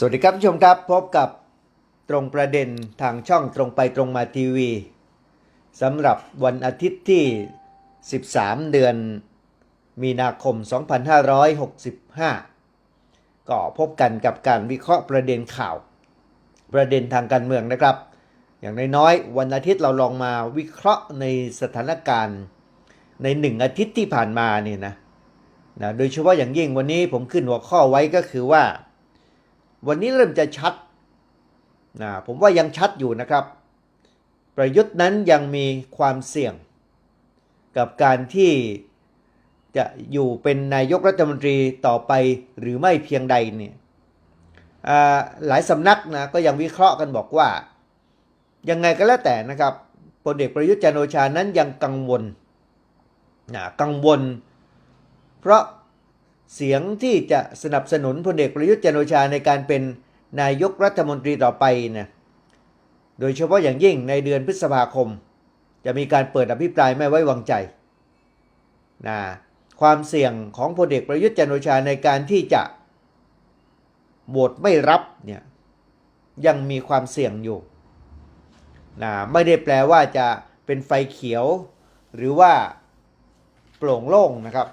สวัสดีครับผู้ชมครับพบกับตรงประเด็นทางช่องตรงไปตรงมาทีวีสำหรับวันอาทิตย์ที่ 13 เดือนมีนาคม 2565 ก็พบกันกับการวิเคราะห์ประเด็นข่าว ประเด็นทางการเมืองนะครับ อย่างน้อยๆวันอาทิตย์เราลองมาวิเคราะห์ในสถานการณ์ในหนึ่งอาทิตย์ที่ผ่านมาเนี่ยนะนะ โดยเฉพาะอย่างยิ่งวันนี้ผมขึ้นหัวข้อไว้ก็คือว่า วันนี้เริ่มจะชัดนะผมว่ายังชัดอยู่นะครับ ประยุทธ์นั้นยังมีความเสี่ยง กับการที่จะอยู่เป็นนายกรัฐมนตรีต่อไปหรือไม่เพียงใดเนี่ยหลายสำนักนะก็ยังวิเคราะห์กันบอกว่า ยังไงก็แล้วแต่นะครับพลเอกประยุทธ์จันโอชานั้นยังกังวลนะกังวล เพราะ เสียงที่จะสนับสนุนพลเอกประยุทธ์จันโอชาในการเป็นนายกรัฐมนตรีต่อไปนะโดยเฉพาะอย่างยิ่งในเดือนพฤษภาคม จะมีการเปิดอภิปรายไม่ไว้วางใจนะความเสี่ยงของพลเอกประยุทธ์จันโอชาในการที่จะโหวตไม่รับเนี่ยยังมีความเสี่ยงอยู่นะไม่ได้แปลว่าจะเป็นไฟเขียว หรือว่าโปร่งโล่งนะครับ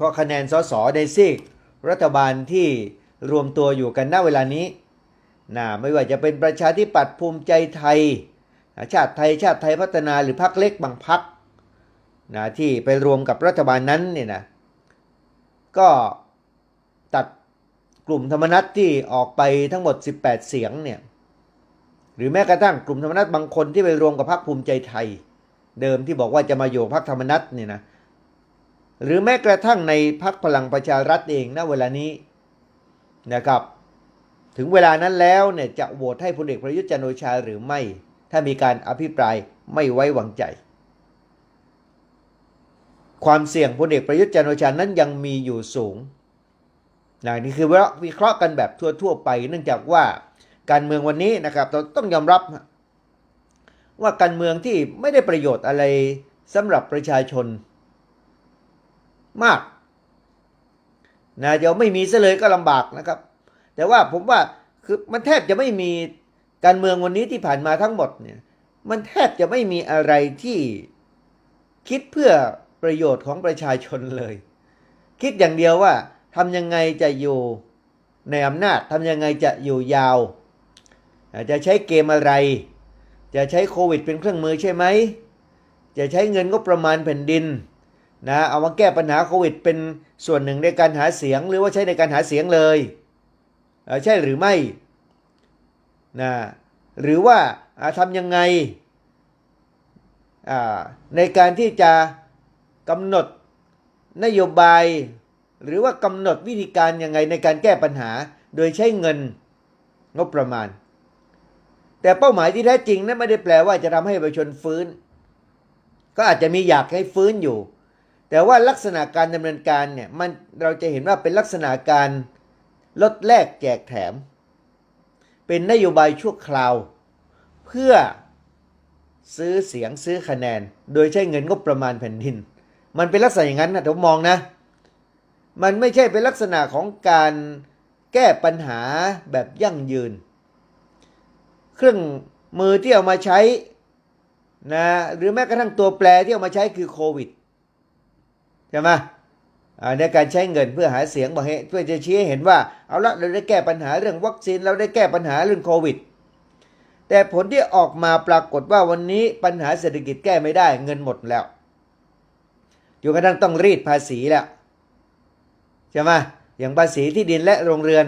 เพราะคะแนนสสในซีกรัฐบาลที่รวมตัวอยู่กันณเวลานี้นะไม่ว่าจะเป็นประชาธิปัตย์ภูมิใจไทย ชาติไทยชาติไทยพัฒนาหรือพรรคเล็กบางพรรคนะที่ไปรวมกับรัฐบาลนั้นเนี่ยนะก็ตัดกลุ่มธรรมนัตที่ออกไปทั้งหมด 18 เสียงเนี่ยหรือแม้กระทั่งกลุ่มธรรมนัตบางคนที่ไปรวมกับพรรคภูมิใจไทย เดิมที่บอกว่าจะมาอยู่พรรคธรรมนัตเนี่ยนะ หรือแม้กระทั่งในพักพลังประชารัฐเองนะเวลานี้นะครับถึงเวลานั้นแล้วเนี่ยจะโหวตให้พลเอกประยุทธ์จันโอชาหรือไม่ ถ้ามีการอภิปรายไม่ไว้วางใจ ความเสี่ยงพลเอกประยุทธ์จันโอชานั้นยังมีอยู่สูงนะนี่คือวิเคราะห์กันแบบทั่วๆไป เนื่องจากว่าการเมืองวันนี้นะครับเราต้องยอมรับ ว่าการเมืองที่ไม่ได้ประโยชน์อะไรสำหรับประชาชน มากนะจะไม่มีซะเลยก็ลำบากนะครับ แต่ว่าผมว่าคือมันแทบจะไม่มีการเมืองวันนี้ที่ผ่านมาทั้งหมดเนี่ย มันแทบจะไม่มีอะไรที่คิดเพื่อประโยชน์ของประชาชนเลย คิดอย่างเดียวว่าทำยังไงจะอยู่ในอำนาจทำยังไงจะอยู่ยาว จะใช้เกมอะไร จะใช้โควิดเป็นเครื่องมือใช่ไหม จะใช้เงินก็ประมาณแผ่นดิน นะเอามาแก้ปัญหาโควิด เป็นส่วนหนึ่งในการหาเสียงหรือว่าใช้ในการหาเสียงเลยใช่หรือไม่นะหรือว่าทำยังไงในการที่จะกำหนดนโยบาย หรือว่ากำหนดวิธีการยังไงในการแก้ปัญหาโดยใช้เงินงบประมาณ แต่เป้าหมายที่แท้จริงนั้นไม่ได้แปลว่าจะทำให้ประชาชนฟื้น ก็อาจจะมีอยากให้ฟื้นอยู่ แต่ว่าลักษณะการดำเนินการเนี่ยมันเราจะเห็นว่าเป็นลักษณะการลดแลกแจกแถม เป็นนโยบายชั่วคราว เพื่อซื้อเสียงซื้อคะแนน โดยใช้เงินงบประมาณแผ่นดิน มันเป็นลักษณะอย่างนั้นนะผมมองนะ มันไม่ใช่เป็นลักษณะของการแก้ปัญหาแบบยั่งยืน เครื่องมือที่เอามาใช้นะหรือแม้กระทั่งตัวแปรที่เอามาใช้คือโควิด ใช่ไหมในการใช้เงินเพื่อหาเสียงบอกให้เพื่อจะชี้ให้เห็นว่า เอาละเราได้แก้ปัญหาเรื่องวัคซีนเราได้แก้ปัญหาเรื่องโควิด แต่ผลที่ออกมาปรากฏว่าวันนี้ปัญหาเศรษฐกิจแก้ไม่ได้เงินหมดแล้วอยู่กระทั่งต้องรีดภาษีแล้วใช่ไหมอย่างภาษีที่ดินและโรงเรือน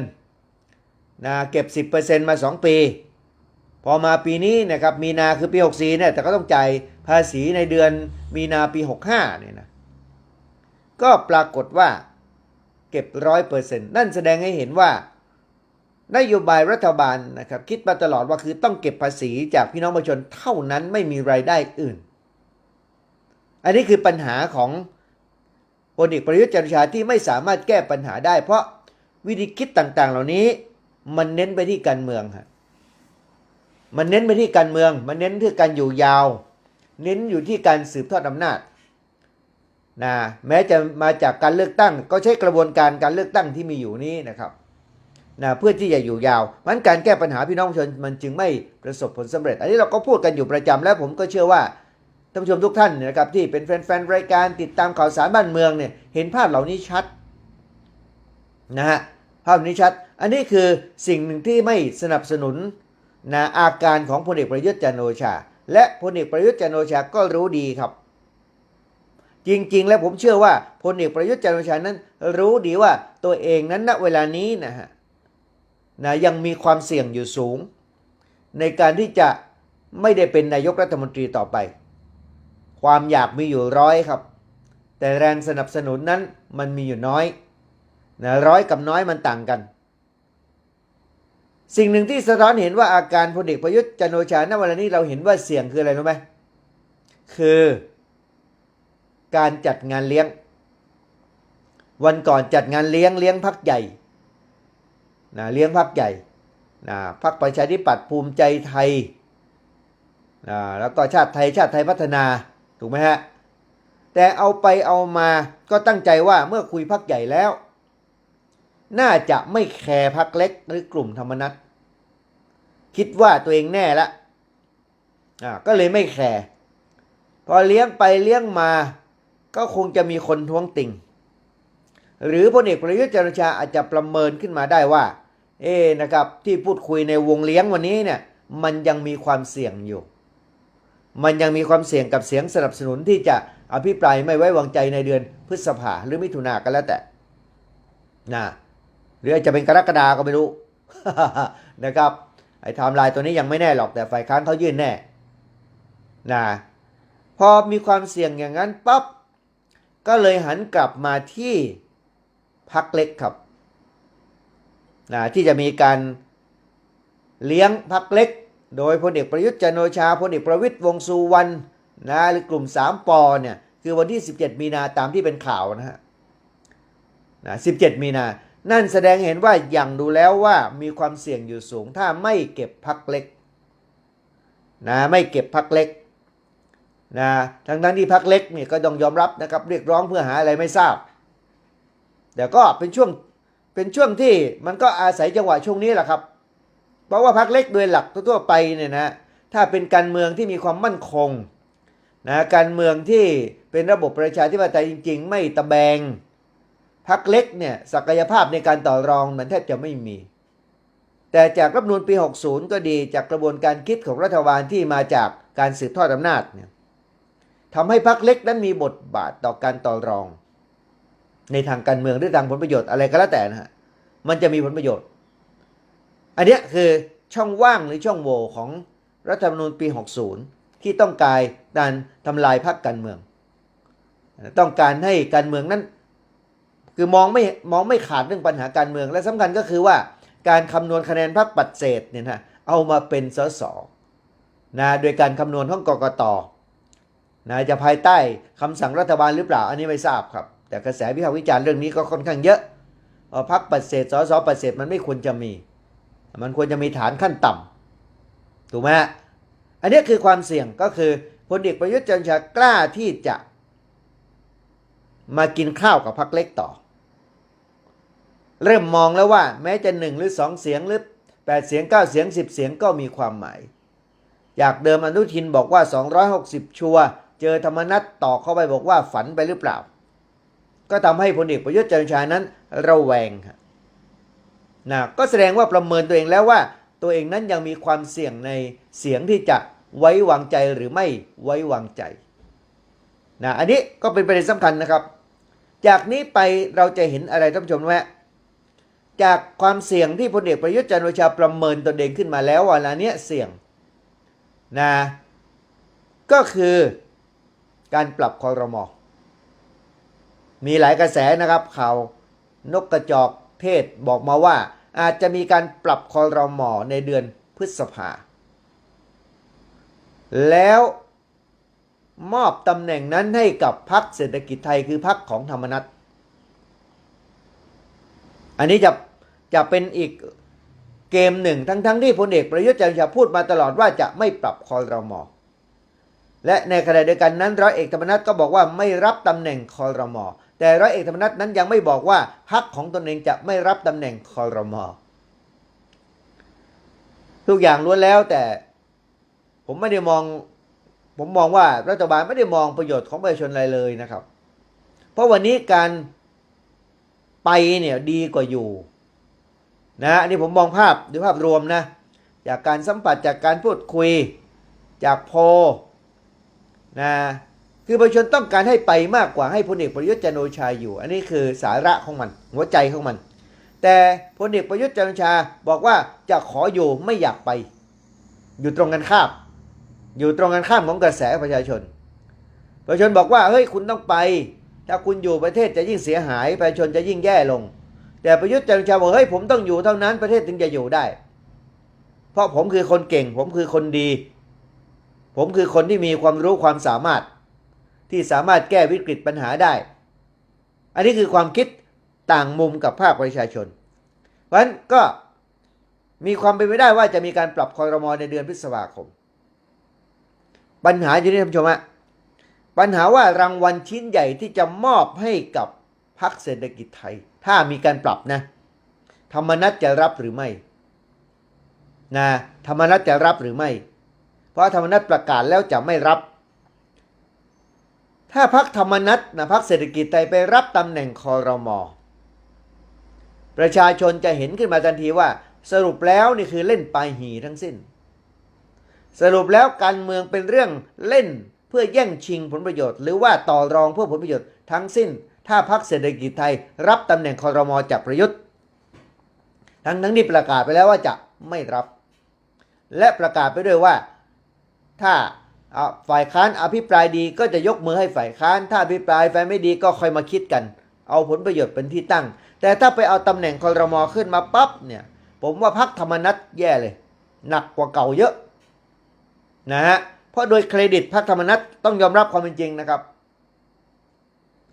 นะเก็บ 10%มา 2 ปี พอมาปีนี้นะครับมีนาคือปี 64เนี่ยแต่ก็ต้องจ่ายภาษีในเดือนมีนาปี 65เนี่ยนะ ก็ปรากฏว่าเก็บร้อยเปอร์เซ็นต์นั่นแสดงให้เห็นว่านโยบายรัฐบาลนะครับคิดมาตลอดว่าคือต้องเก็บภาษีจากพี่น้องประชาชนเท่านั้นไม่มีไรายได้อื่น อันนี้คือปัญหาของพลเอกประยุทธ์จันทร์ชาที่ไม่สามารถแก้ปัญหาได้ เพราะวิธีคิดต่างๆ เหล่านี้ มันเน้นไปที่การเมืองครับมันเน้นไปที่การเมือง มันเน้นที่การอยู่ยาว เน้นอยู่ที่การสืบทอดอำนาจ นะแม้จะมาจากการเลือกตั้ง ก็ใช้กระบวนการการเลือกตั้งที่มีอยู่นี้นะครับนะเพื่อที่จะอยู่ยาวมันการแก้ปัญหาพี่น้องประชาชนมันจึงไม่ประสบผลสำเร็จ อันนี้เราก็พูดกันอยู่ประจำและผมก็เชื่อว่าท่านผู้ชมทุกท่านนะครับที่เป็นแฟนๆรายการติดตามข่าวสารบ้านเมืองเนี่ยเห็นภาพเหล่านี้ชัดนะฮะภาพนี้ชัด อันนี้คือสิ่งหนึ่งที่ไม่สนับสนุนนะอาการของพลเอกประยุทธ์จันโอชา และพลเอกประยุทธ์จันโอชาก็รู้ดีครับ จริง ๆ แล้วผมเชื่อว่าพลเอกประยุทธ์จันทร์โอชานั้น รู้ดีว่าตัวเองนั้นณเวลานี้นะฮะนะยังมีความเสี่ยงอยู่สูง ในการที่จะไม่ได้เป็นนายกรัฐมนตรีต่อไป ความอยากมีอยู่ร้อยครับ แต่แรงสนับสนุนนั้นมันมีอยู่น้อยนะร้อยกับน้อยมันต่างกัน สิ่งหนึ่งที่สะท้อนเห็นว่าอาการพลเอกประยุทธ์จันโอชาณเวลานี้เราเห็นว่าเสี่ยงคืออะไรรู้ไหมคือ การจัดงานเลี้ยง วันก่อนจัดงานเลี้ยงเลี้ยงพักใหญ่นะเลี้ยงพักใหญ่นะพักประชาธิปัตย์ภูมิใจไทยนะแล้วก็ชาติไทยชาติไทยพัฒนาถูกไหมฮะแต่เอาไปเอามาก็ตั้งใจว่าเมื่อคุยพักใหญ่แล้ว น่าจะไม่แคร์พักเล็กหรือกลุ่มธรรมนัตคิดว่าตัวเองแน่ละอ่าก็เลยไม่แคร์พอเลี้ยงไปเลี้ยงมา ก็คงจะมีคนท้วงติงหรือพลเอกประยุทธ์จันทร์โอชาอาจจะประเมินขึ้นมาได้ว่า เอ๊นะครับที่พูดคุยในวงเลี้ยงวันนี้เนี่ยมันยังมีความเสี่ยงอยู่ มันยังมีความเสี่ยงกับเสียงสนับสนุนที่จะอภิปรายไม่ไว้วางใจในเดือนพฤษภาหรือมิถุนาก็แล้วแต่นะหรืออาจจะเป็นกรกฎาก็ไม่รู้นะครับไอ้ไทม์ไลน์ตัวนี้ยังไม่แน่หรอกแต่ฝ่ายค้านเขายื่นแน่นะพอมีความเสี่ยงอย่างนั้นปั๊บ ก็เลยหันกลับมาที่พักเล็กครับนะที่จะมีการเลี้ยงพักเล็ก โดยพลเอกประยุทธ์จันโอชาพลเอกประวิตยวงสุวรรณนะหรือกลุ่ม 3ปอเนี่ยคือวันที่ 17 มีนาตามที่เป็นข่าวนะฮะนะ17 มีนา นั่นแสดงเห็นว่าอย่างดูแล้วว่ามีความเสี่ยงอยู่สูงถ้าไม่เก็บพักเล็กนะไม่เก็บพักเล็ก นะทั้งทั้งที่พักเล็กเนี่ยก็ต้องยอมรับนะครับเรียกร้องเพื่อหาอะไรไม่ทราบ แต่ก็เป็นช่วงเป็นช่วงที่มันก็อาศัยจังหวะช่วงนี้แหละครับ เพราะว่าพักเล็กโดยหลักทั่วไปเนี่ยนะถ้าเป็นการเมืองที่มีความมั่นคงนะการเมืองที่เป็นระบบประชาธิปไตยจริง ๆ ไม่ตะแบงพักเล็กเนี่ยศักยภาพในการต่อรองมันแทบจะไม่มี แต่จากรัฐนูญปี 60 ก็ดีจากกระบวนการคิดของรัฐบาลที่มาจากการสืบทอดอำนาจเนี่ย ทำให้พักเล็กนั้นมีบทบาทต่อการต่อรอง ในทางการเมืองหรือทางผลประโยชน์อะไรก็แล้วแต่นะฮะมันจะมีผลประโยชน์ อันนี้คือช่องว่างหรือช่องโหว่ของรัฐธรรมนูญปี 60 ที่ต้องการการทำลายพรรคการเมือง ต้องการให้การเมืองนั้น คือมองไม่มองไม่ขาดเรื่องปัญหาการเมือง และสำคัญก็คือว่าการคำนวณคะแนนพรรคปัดเศษเนี่ยนะเอามาเป็นสสนะโดยการคำนวณของกกต นะจะภายใต้คำสั่งรัฐบาลหรือเปล่า อันนี้ไม่ทราบครับ แต่กระแสวิพากษ์วิจารณ์เรื่องนี้ก็ค่อนข้างเยอะพรรคปัดเศษสสปัดเศษมันไม่ควรจะมี มันควรจะมีฐานขั้นต่ำถูกไหมอันนี้คือความเสี่ยงก็คือพลเอกประยุทธ์จันทร์ชากล้าที่จะมากินข้าวกับพรรคเล็กต่อ เริ่มมองแล้วว่า แม้จะหนึ่งหรือสองเสียงหรือแปดเสียงเก้าเสียงสิบเสียงก็มีความหมาย จากเดิมอนุทินบอกว่า 260 ชัวร์ เจอธรรมนัตต่อเข้าไปบอกว่าฝันไปหรือเปล่า ก็ทำให้พลเอกประยุทธ์จันทร์ชานั้นระแวงนะก็แสดงว่าประเมินตัวเองแล้วว่า ตัวเองนั้นยังมีความเสี่ยงในเสียงที่จะไว้วางใจหรือไม่ไว้วางใจนะอันนี้ก็เป็นประเด็นสำคัญนะครับ จากนี้ไปเราจะเห็นอะไรท่านผู้ชมว่าจากความเสี่ยงที่พลเอกประยุทธ์จันทร์โอชาประเมินตนเองขึ้นมาแล้วเวลาเนี้ยเสี่ยงนะก็คือ การปรับคอรมอมีหลายกระแสนะครับข่าวนกกระจอกเทศบอกมาว่าอาจจะมีการปรับคอรมอในเดือนพฤษภา แล้วมอบตำแหน่งนั้นให้กับพรรคเศรษฐกิจไทยคือพรรคของธรรมนัตอันนี้จะจะเป็นอีกเกมหนึ่งทั้งๆทที่พลเอกประยุทธ์จันทร์ชาพูดมาตลอดว่าจะไม่ปรับคอรมอ และในขณะเดียวกันนั้นร้อยเอกธรรมนัฐก็บอกว่าไม่รับตำแหน่งคอรมอแต่ร้อยเอกธรรมนัฐนั้นยังไม่บอกว่าพรรคของตนเองจะไม่รับตำแหน่งคอรมอทุกอย่างล้วนแล้วแต่ผมไม่ได้มอง ผมมองว่ารัฐบาลไม่ได้มองประโยชน์ของประชาชนอะไรเลยนะครับ เพราะวันนี้การไปเนี่ยดีกว่าอยู่นะอันนี้ผมมองภาพดูภาพรวมนะ จากการสัมผัสจากการพูดคุย จากโพ นะคือประชาชนต้องการให้ไปมากกว่าให้พลเอกประยุทธ์จันโอชาอยู่ อันนี้คือสาระของมัน หัวใจของมัน แต่พลเอกประยุทธ์จันโอชาบอกว่าจะขออยู่ไม่อยากไป อยู่ตรงกันข้ามอยู่ตรงกันข้ามของกระแสประชาชน ประชาชนบอกว่าเฮ้ยคุณต้องไป ถ้าคุณอยู่ประเทศจะยิ่งเสียหายประชาชนจะยิ่งแย่ลง แต่ประยุทธ์จันโอชาบอกเฮ้ยผมต้องอยู่เท่านั้นประเทศถึงจะอยู่ได้ เพราะผมคือคนเก่ง ผมคือคนดี ผมคือคนที่มีความรู้ความสามารถ ที่สามารถแก้วิกฤตปัญหาได้ อันนี้คือความคิดต่างมุมกับภาคประชาชน เพราะฉะนั้นก็มีความเป็นไปได้ว่าจะมีการปรับคอรมอในเดือนพฤษภาคม ปัญหาอยู่ที่ท่านผู้ชมฮะปัญหาว่ารางวัลชิ้นใหญ่ที่จะมอบให้กับพรรคเศรษฐกิจไทย ถ้ามีการปรับนะ ธรรมนัตจะรับหรือไม่นะธรรมนัตจะรับหรือไม่ เพราะธรรมนัตประกาศแล้วจะไม่รับ ถ้าพักธรรมนัตนะพักเศรษฐกิจไทยไปรับตำแหน่งคอรมอประชาชนจะเห็นขึ้นมาทันทีว่า สรุปแล้วนี่คือเล่นปลายหีทั้งสิ้น สรุปแล้วการเมืองเป็นเรื่องเล่นเพื่อแย่งชิงผลประโยชน์ หรือว่าต่อรองเพื่อผลประโยชน์ทั้งสิ้น ถ้าพักเศรษฐกิจไทย รับตำแหน่งคอรมอจากประยุทธ์ ทั้งทั้งที่ประกาศไปแล้วว่าจะไม่รับ และประกาศไปด้วยว่า ถ้าฝ่ายค้านอภิปรายดีก็จะยกมือให้ฝ่ายค้าน ถ้าอภิปรายฝ่ายไม่ดีก็ค่อยมาคิดกัน เอาผลประโยชน์เป็นที่ตั้ง แต่ถ้าไปเอาตำแหน่งคอรมอขึ้นมาปั๊บเนี่ยผมว่าพักธรรมนัตแย่เลย หนักกว่าเก่าเยอะนะฮะเพราะโดยเครดิตพักธรรมนัตต้องยอมรับความเป็นจริงนะครับ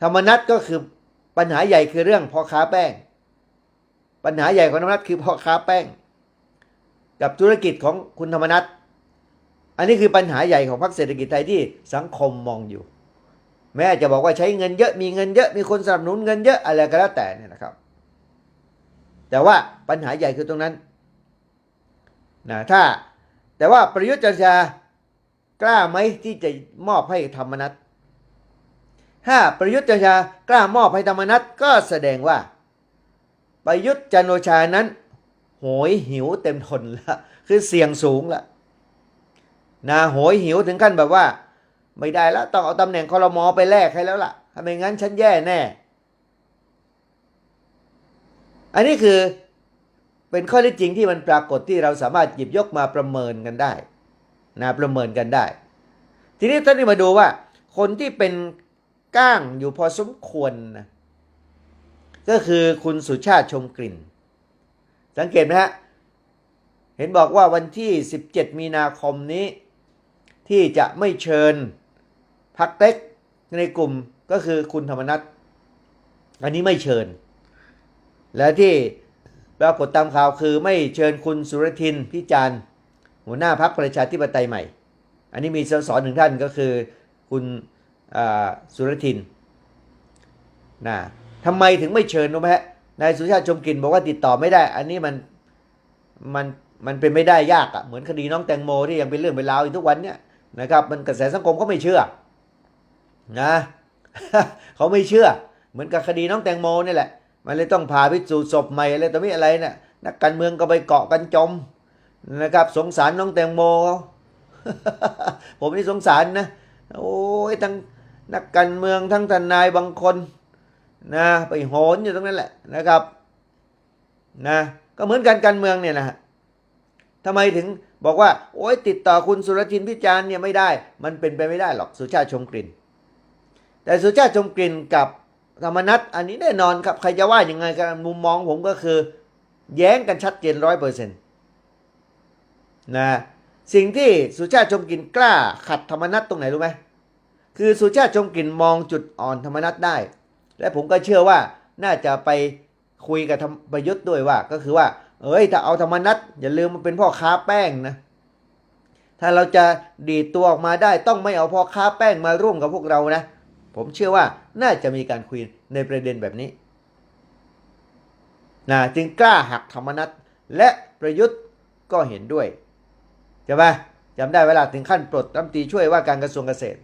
ธรรมนัตก็คือปัญหาใหญ่คือเรื่องพ่อค้าแป้ง ปัญหาใหญ่ของธรรมนัตคือพ่อค้าแป้ง กับธุรกิจของคุณธรรมนัต อันนี้คือปัญหาใหญ่ของพรรคเศรษฐกิจไทยที่สังคมมองอยู่ แม้จะบอกว่าใช้เงินเยอะมีเงินเยอะมีคนสนับสนุนเงินเยอะอะไรก็แล้วแต่เนี่ยนะครับ แต่ว่าปัญหาใหญ่คือตรงนั้นนะถ้าแต่ว่าประยุทธ์จันทร์ชากล้าไหมที่จะมอบให้ธรรมนัตถ้าประยุทธ์จันทร์ชากล้ามอบให้ธรรมนัตก็แสดงว่า ประยุทธ์จันโอชานั้นโหยหิวเต็มทนล้วคือเสี่ยงสูงละ นะโหยหิวถึงขั้นแบบว่า ไม่ได้แล้วต้องเอาตำแหน่งคอรมอไปแลกให้แล้วล่ะถ้าไม่งั้นฉันแย่แน่ อันนี้คือเป็นข้อเท็จจริงที่มันปรากฏที่เราสามารถหยิบยกมาประเมินกันได้นะประเมินกันได้ ทีนี้ท่านนี่มาดูว่า คนที่เป็นก้างอยู่พอสมควรนะก็คือคุณสุชาติชมกลิ่น สังเกตไหมฮะ เห็นบอกว่าวันที่ 17 มีนาคมนี้ ที่จะไม่เชิญพักเล็กในกลุ่มก็คือคุณธรรมนัฐอันนี้ไม่เชิญ และที่ปรากฏตามข่าวคือไม่เชิญคุณสุรทินพิจารณ์หัวหน้าพักประชาธิปไตยใหม่ อันนี้มีสสหนึ่งท่านก็คือคุณสุรทินนะทำไมถึงไม่เชิญรู้ไหมฮะนายสุชาติชมกลิ่นบอกว่าติดต่อไม่ได้ อันนี้มันมันมันเป็นไม่ได้ยากอะ่ะเหมือนคดีน้องแตงโมที่ยังเป็นเรื่องเป็นราวอยู่ทุกวันเนี่ย นะครับ มันกระแสสังคมก็ไม่เชื่อนะเขาไม่เชื่อ เหมือนกับคดีน้องแตงโมนี่แหละ มันเลยต้องพาพิสูจน์ศพใหม่อะไรต่อมีอะไรเนี่ยนักการเมืองก็ไปเกาะกันจมนะครับ สงสารน้องแตงโมเขาผมนี่สงสารนะโอ้ยทั้งนักการเมืองทั้งทนายบางคนนะไปโหนอยู่ตรงนั้นแหละนะครับนะก็เหมือนกันการเมืองเนี่ยนะฮะทำไมถึง บอกว่าโอ้ยติดต่อคุณสุรทินพิจารณ์เนี่ยไม่ได้ มันเป็นไปไม่ได้หรอกสุชาติชมกลิ่น แต่สุชาติชมกลิ่นกับธรรมนัตอันนี้แน่นอนครับใครจะว่ายังไงกันมุมมองผมก็คือ แย้งกันชัดเจนร้อยเปอร์เซ็นต์นะสิ่งที่สุชาติชมกลิ่นกล้าขัดธรรมนัตตรงไหนรู้ไหมคือสุชาติชมกลิ่นมองจุดอ่อนธรรมนัตได้ และผมก็เชื่อว่าน่าจะไปคุยกับธรรมประยุทธ์ด้วยว่าก็คือว่า เอ้ยถ้าเอาธรรมนัตอย่าลืมมันเป็นพ่อค้าแป้งนะ ถ้าเราจะดีดตัวออกมาได้ต้องไม่เอาพ่อค้าแป้งมาร่วมกับพวกเรานะ ผมเชื่อว่าน่าจะมีการคุยในประเด็นแบบนี้นะจึงกล้าหักธรรมนัตและประยุทธ์ก็เห็นด้วยใช่ไหมจำได้เวลาถึงขั้นปลดรัฐมนตรีช่วยว่าการกระทรวงเกษตร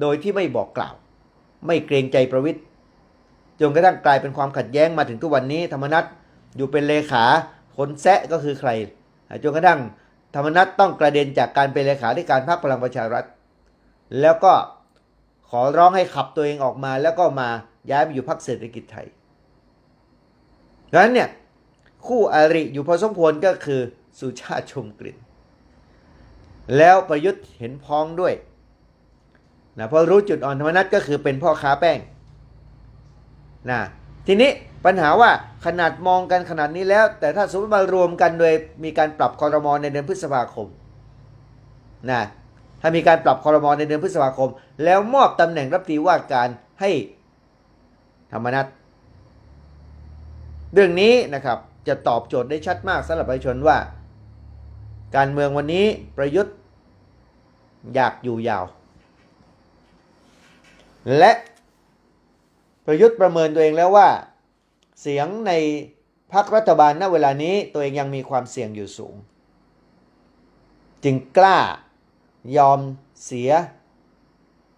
โดยที่ไม่บอกกล่าว ไม่เกรงใจประวิทย์จนกระทั่งกลายเป็นความขัดแย้งมาถึงทุกวันนี้ธรรมนัตอยู่เป็นเลขา คนแซะก็คือใครจนกระทั่งธรรมนัตต้องกระเด็นจากการเป็นเลขาธิการพรรคพลังประชารัฐ แล้วก็ขอร้องให้ขับตัวเองออกมา แล้วก็มาย้ายไปอยู่พรรคเศรษฐกิจไทยดังนั้นเนี่ยคู่อริอยู่พอสมควรก็คือสุชาติชมกลิ่น แล้วประยุทธ์เห็นพ้องด้วยนะเพราะรู้จุดอ่อนธรรมนัตก็คือเป็นพ่อค้าแป้งนะทีนี้ ปัญหาว่าขนาดมองกันขนาดนี้แล้ว แต่ถ้าสมมติมารวมกันโดยมีการปรับคอรมอในเดือนพฤษภาคมนะถ้ามีการปรับคอรมอในเดือนพฤษภาคม แล้วมอบตำแหน่งรัฐมนตรีว่าการให้ธรรมนัตเรื่องนี้นะครับจะตอบโจทย์ได้ชัดมากสำหรับประชาชนว่า การเมืองวันนี้ประยุทธ์อยากอยู่ยาว และประยุทธ์ประเมินตัวเองแล้วว่า เสียงในพรรครัฐบาลณเวลานี้ตัวเองยังมีความเสี่ยงอยู่สูง จึงกล้ายอมเสีย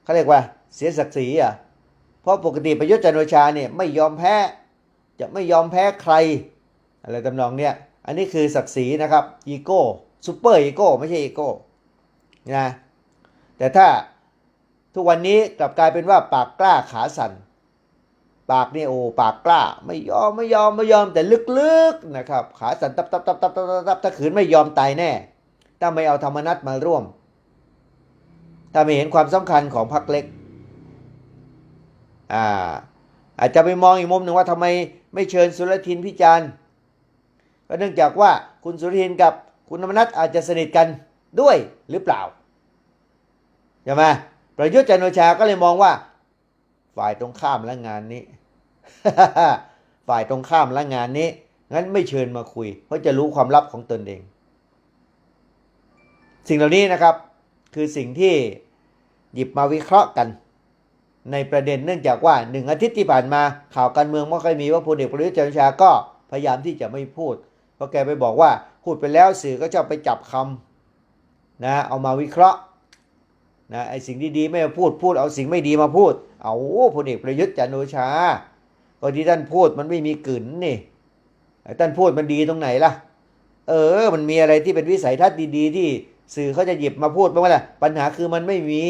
เขาเรียกว่าเสียศักดิ์ศรีอะเพราะปกติประยุทธ์จันทร์โอชาเนี่ยไม่ยอมแพ้จะไม่ยอมแพ้ใคร อะไรตำนองเนี่ยอันนี้คือศักดิ์ศรีนะครับอีโก้ซูเปอร์อีโก้ไม่ใช่อีโก้นะแต่ถ้าทุกวันนี้กลับกลายเป็นว่าปากกล้าขาสั่น ปากนี่โอ้ปากกล้า ไม่ยอมไม่ยอมไม่ยอมแต่ลึกๆนะครับ ขาสั่นตับตับตับตับตับตับตับถ้าขืนไม่ยอมตายแน่ ถ้าไม่เอาธรรมนัตมาร่วม ถ้าไม่เห็นความสำคัญของพรรคเล็ก อ่า อาจจะไปมองอีกมุมหนึ่งว่าทำไมไม่เชิญสุรทินพิจารณ์ก็เนื่องจากว่าคุณสุรทินกับคุณธรรมนัตอาจจะสนิทกันด้วยหรือเปล่าใช่ไหมประยุทธ์จันทร์โอชาก็เลยมองว่าฝ่ายตรงข้ามและงานนี้ ฝ่ายตรงข้ามและงานนี้ งั้นไม่เชิญมาคุย เพราะจะรู้ความลับของตนเอง สิ่งเหล่านี้นะครับคือสิ่งที่หยิบมาวิเคราะห์กัน ในประเด็นเนื่องจากว่าหนึ่งอาทิตย์ที่ผ่านมาข่าวการเมืองไม่ค่อยมีว่าพลเอกประยุทธ์จันทร์โอชาก็พยายามที่จะไม่พูด เพราะแกไปบอกว่าพูดไปแล้วสื่อก็ชอบไปจับคำนะเอามาวิเคราะห์นะไอ้สิ่งดีๆไม่มาพูดพูดเอาสิ่งไม่ดีมาพูด เอาพลเอกประยุทธ์จันทร์โอชา ก็ที่ท่านพูดมันไม่มีกลืนนี่ไอ้ท่านพูดมันดีตรงไหนล่ะ เออ มันมีอะไรที่เป็นวิสัยทัศน์ดีๆ ที่สื่อเขาจะหยิบมาพูดบ้างไหมล่ะปัญหาคือมันไม่มี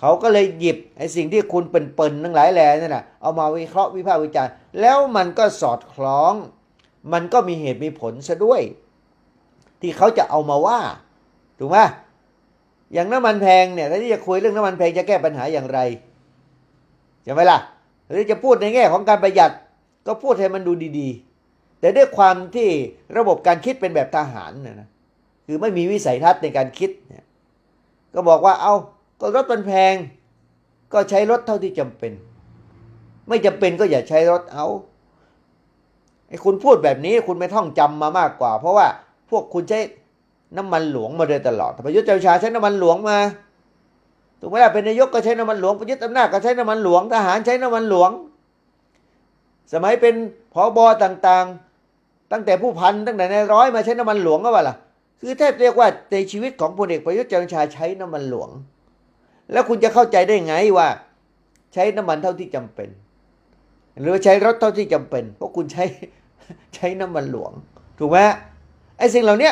เขาก็เลยหยิบไอ้สิ่งที่คุณเป็นเปิ่นทั้งหลายแหล่นั่นน่ะเอามาวิเคราะห์วิพากษ์วิจารณ์ แล้วมันก็สอดคล้อง มันก็มีเหตุมีผลซะด้วย ที่เขาจะเอามาว่าถูกไหมอย่างน้ำมันแพงเนี่ยถ้าที่จะคุยเรื่องน้ำมันแพงจะแก้ปัญหาอย่างไรใช่ไหมล่ะ หรือจะพูดในแง่ของการประหยัดก็พูดให้มันดูดีๆ แต่ด้วยความที่ระบบการคิดเป็นแบบทหารเนี่ยนะคือไม่มีวิสัยทัศน์ในการคิดเนี่ยก็บอกว่าเอาก็รถมันแพง ก็ใช้รถเท่าที่จำเป็น ไม่จำเป็นก็อย่าใช้รถเอาไอ้คุณพูดแบบนี้คุณไม่ท่องจำมามากกว่า เพราะว่าพวกคุณใช้น้ำมันหลวงมาโดยตลอดประยุทธ์จันทร์โอชาใช้น้ำมันหลวงมา ถูกไหมล่ะเป็นนายกก็ใช้น้ำมันหลวงประยุทธ์อำนาจก็ใช้น้ำมันหลวง ทหารใช้น้ำมันหลวง สมัยเป็นผอบอต่างๆ ตั้งแต่ผู้พันตั้งแต่ในายร้อยมาใช้น้ำมันหลวงก็ว่าล่ะ คือแทบเรียกว่าในชีวิตของพลเอกประยุทธ์จันทร์ชาใช้น้ำมันหลวง แล้วคุณจะเข้าใจได้ไงว่า ใช้น้ำมันเท่าที่จำเป็น หรือว่าใช้รถเท่าที่จำเป็นเพราะคุณใช้ใช้น้ำมันหลวง ถูกไหมไอ้สิ่งเหล่านี้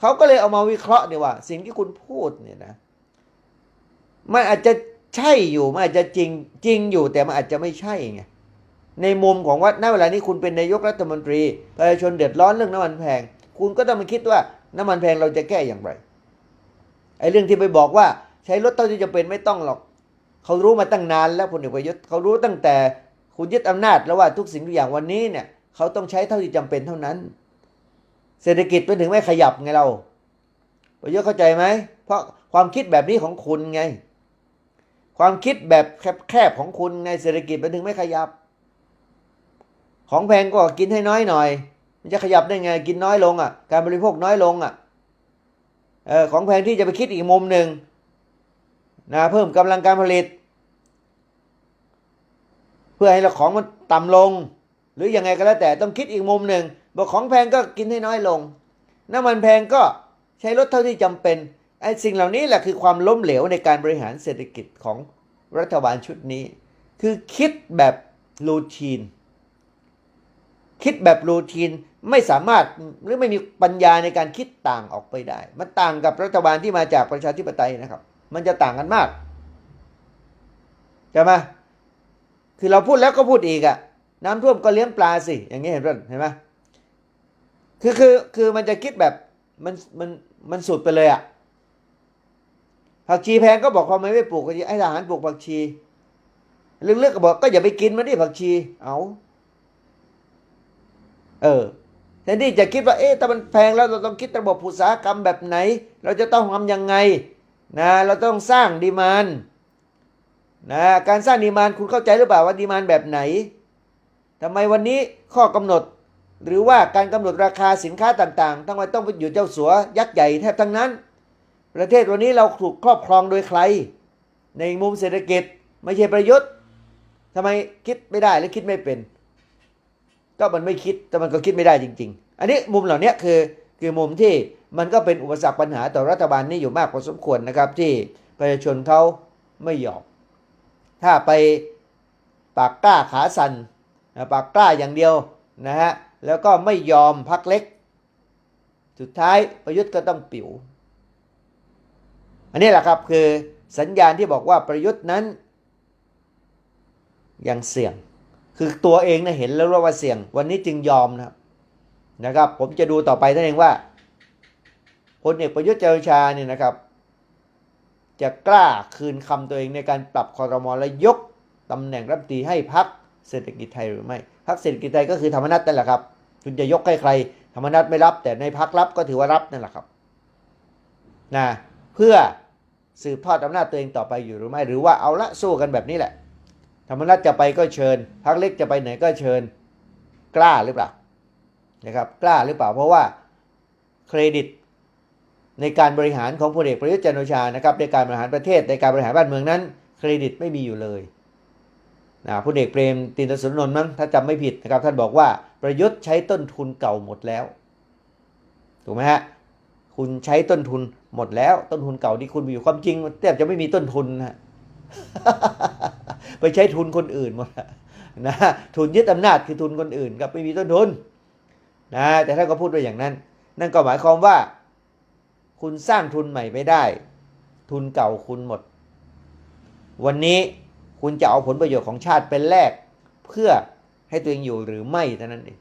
เขาก็เลยเอามาวิเคราะห์เนี่ยว่า สิ่งที่คุณพูดเนี่ยนะ มันอาจจะใช่อยู่มันอาจจะจริงจริงอยู่แต่มันอาจจะไม่ใช่ไงในมุมของว่าณเวลานี้คุณเป็นนายกรัฐมนตรีประชาชนเดือดร้อนเรื่องน้ำมันแพง คุณก็ต้องมาคิดว่าน้ำมันแพงเราจะแก้อย่างไรไอ้เรื่องที่ไปบอกว่าใช้รถเท่าที่จะเป็นไม่ต้องหรอกเขารู้มาตั้งนานแล้วพลเอกประยุทธ์เขารู้ตั้งแต่คุณยึดอำนาจแล้วว่าทุกสิ่งทุกอย่างวันนี้เนี่ยเขาต้องใช้เท่าที่จำเป็นเท่านั้น เศรษฐกิจมันถึงไม่ขยับไงเราประยุทธ์เข้าใจไหมเพราะความคิดแบบนี้ของคุณไง ความคิดแบบแคบๆของคุณไงเศรษฐกิจมันถึงไม่ขยับ ของแพงก็กินให้น้อยหน่อย มันจะขยับได้ไงกินน้อยลงอะ การบริโภคน้อยลงอะเออของแพงที่จะไปคิดอีกมุมหนึ่งนะเพิ่มกำลังการผลิต เพื่อให้เราของมันต่ำลง หรือยังไงก็แล้วแต่ต้องคิดอีกมุมหนึ่งบอกของแพงก็กินให้น้อยลง น้ำมันแพงก็ใช้รถเท่าที่จำเป็น ไอ้สิ่งเหล่านี้แหละคือความล้มเหลวในการบริหารเศรษฐกิจของรัฐบาลชุดนี้ คือคิดแบบรูทีน คิดแบบรูทีนไม่สามารถหรือไม่มีปัญญาในการคิดต่างออกไปได้ มันต่างกับรัฐบาลที่มาจากประชาธิปไตยนะครับ มันจะต่างกันมากใช่ไหมคือเราพูดแล้วก็พูดอีกอะน้ำท่วมก็เลี้ยงปลาสิ อย่างนี้เห็นป่ะเห็นไหมคือคือคือมันจะคิดแบบมันมันมันสุดไปเลยอะ ผักชีแพงก็บอกเขาไม่ไม่ปลูกให้ทหารปลูกผักชีลึกๆก็บอกก็อย่าไปกินมันดิผักชี เอาเออแทนที่จะคิดว่าเอ๊ะถ้ามันแพงแล้วเราต้องคิดระบบอุตสาหกรรมแบบไหน เราจะต้องทำยังไงนะเราต้องสร้างดีมานนะการสร้างดีมานคุณเข้าใจหรือเปล่าว่าดีมานแบบไหนทำไมวันนี้ข้อกำหนด หรือว่าการกำหนดราคาสินค้าต่างๆทำไมต้องไปอยู่เจ้าสัวยักษ์ใหญ่แทบทั้งนั้น ประเทศวันนี้เราถูกครอบครองโดยใคร ในมุมเศรษฐกิจไม่ใช่ประยุทธ์ทำไมคิดไม่ได้หรือคิดไม่เป็น ก็มันไม่คิดแต่มันก็คิดไม่ได้จริง ๆ อันนี้มุมเหล่านี้คือคือมุมที่มันก็เป็นอุปสรรคปัญหาต่อรัฐบาลนี้อยู่มากพอสมควรนะครับที่ประชาชนเขาไม่ยอมถ้าไปปากกล้าขาสันปากกล้าอย่างเดียวนะฮะแล้วก็ไม่ยอมพักเล็ก สุดท้ายประยุทธ์ก็ต้องปิ๋ว อันนี้แหละครับคือสัญญาณที่บอกว่าประยุทธ์นั้นยังเสี่ยง คือตัวเองนะเห็นแล้วว่าเสี่ยง วันนี้จึงยอมนะครับนะครับ ผมจะดูต่อไปท่านเองว่าพลเอกประยุทธ์จันโอชาเนี่ยนะครับ จะกล้าคืนคำตัวเองในการปรับคอรมอและยกตำแหน่งรัฐมนตรีให้พักเศรษฐกิจไทยหรือไม่พักเศรษฐกิจไทยก็คือธรรมนัตนั่นแหละครับ คุณจะยกให้ใคร ธรรมนัตไม่รับ แต่ในพักรับก็ถือว่ารับนั่นแหละครับนะ เพื่อสืบทอดอำนาจตัวเองต่อไปอยู่หรือไม่ หรือว่าเอาละสู้กันแบบนี้แหละ ธรรมนัตจะไปก็เชิญพักเล็กจะไปไหนก็เชิญกล้าหรือเปล่านะครับกล้าหรือเปล่าเพราะว่าเครดิตในการบริหารของพลเอกประยุทธ์จันโอชานะครับในการบริหารประเทศในการบริหารบ้านเมืองนั้น เครดิตไม่มีอยู่เลยนะพลเอกเปรมตินสุรนนท์มั้งถ้าจำไม่ผิดนะครับท่านบอกว่าประยุทธ์ใช้ต้นทุนเก่าหมดแล้วถูกไหมฮะคุณใช้ต้นทุน หมดแล้วต้นทุนเก่าที่คุณมีอยู่ความจริงแทบจะไม่มีต้นทุนนะไปใช้ทุนคนอื่นหมดนะทุนยึดอำนาจคือทุนคนอื่นครับไม่มีต้นทุนนะแต่ท่านก็พูดไปอย่างนั้น นั่นก็หมายความว่า คุณสร้างทุนใหม่ไม่ได้ ทุนเก่าคุณหมด วันนี้คุณจะเอาผลประโยชน์ของชาติเป็นแลกเพื่อให้ตัวเองอยู่หรือไม่เท่านั้นเอง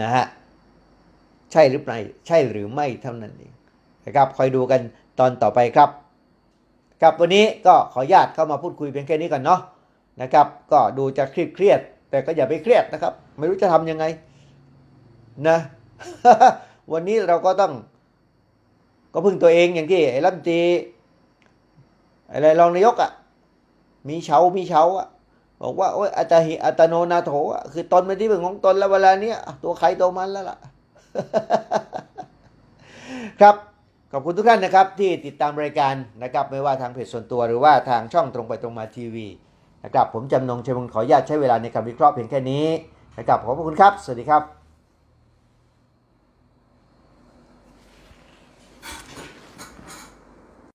นะฮะใช่หรือไม่ใช่หรือไม่เท่านั้นเอง นะครับคอยดูกันตอนต่อไปครับครับวันนี้ก็ขออนุญาตเข้ามาพูดคุยเพียงแค่นี้ก่อนเนาะนะครับก็ดูจะเครียดเครียดๆแต่ก็อย่าไปเครียดนะครับ ไม่รู้จะทำยังไงนะวันนี้เราก็ต้อง ก็พึ่งตัวเองอย่างที่ไอ้รัฐมนตรีอะไรรองนายกอะ่ะมีเฉามีเฉาอะ่ะบอกว่าโอ้ยอัตหิอัตโนนาโถอะคือตนเป็นที่พึ่งของตนแล้วเวลาเนี้ยตัวใครตัวมันแล้วล่ะ ครับ ขอบคุณทุกท่านนะครับที่ติดตามรายการนะครับไม่ว่าทางเพจส่วนตัวหรือว่าทางช่องตรงไปตรงมาทีวีนะครับผมจำนงชัยมงขออนุญาตใช้เวลาในการวิเคราะห์เพียงแค่นี้นะครับขอบคุณครับ สวัสดีครับ